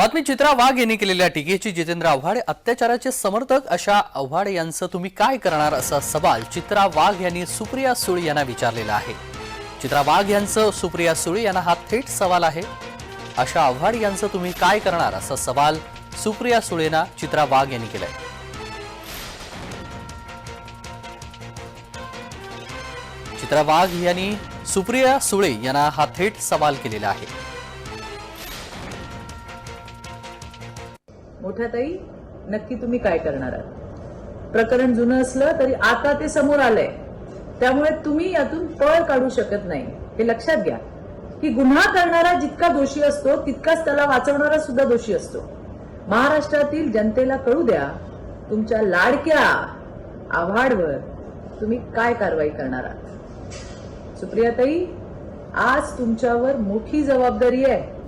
बातमी चित्रा वाघ यांनी केलेल्या टीकेची जितेंद्र आव्हाड अत्याचाराचे समर्थक अशा आव्हाड यांचं तुम्ही काय करणार असा सवाल चित्रा वाघ यांनी सुप्रिया सुळे यांना विचारलेला आहे. चित्रा वाघ यांचं सुप्रिया सुळे यांना हा थेट सवाल आहे. अशा आव्हाड यांचं तुम्ही काय करणार असा सवाल सुप्रिया सुळेना चित्रा वाघ यांनी केलाय. चित्रा वाघ यांनी सुप्रिया सुळे यांना हा थेट सवाल केलेला आहे. मोठ्या ताई नक्की तुम्ही काय करणार आहात? प्रकरण जुनं असलं तरी आता ते समोर आलंय. त्यामुळे तुम्ही यातून पळ काढू शकत नाही. हे लक्षात घ्या. की गुन्हा करणारा जितका दोषी असतो तितकाच त्याला वाचवणारा सुद्धा दोषी असतो. महाराष्ट्रातील जनतेला कळू द्या तुमच्या लाडक्या आव्हाडवर तुम्ही काय कारवाई करणार आहात? सुप्रियाताई आज तुमच्यावर मोठी जबाबदारी आहे.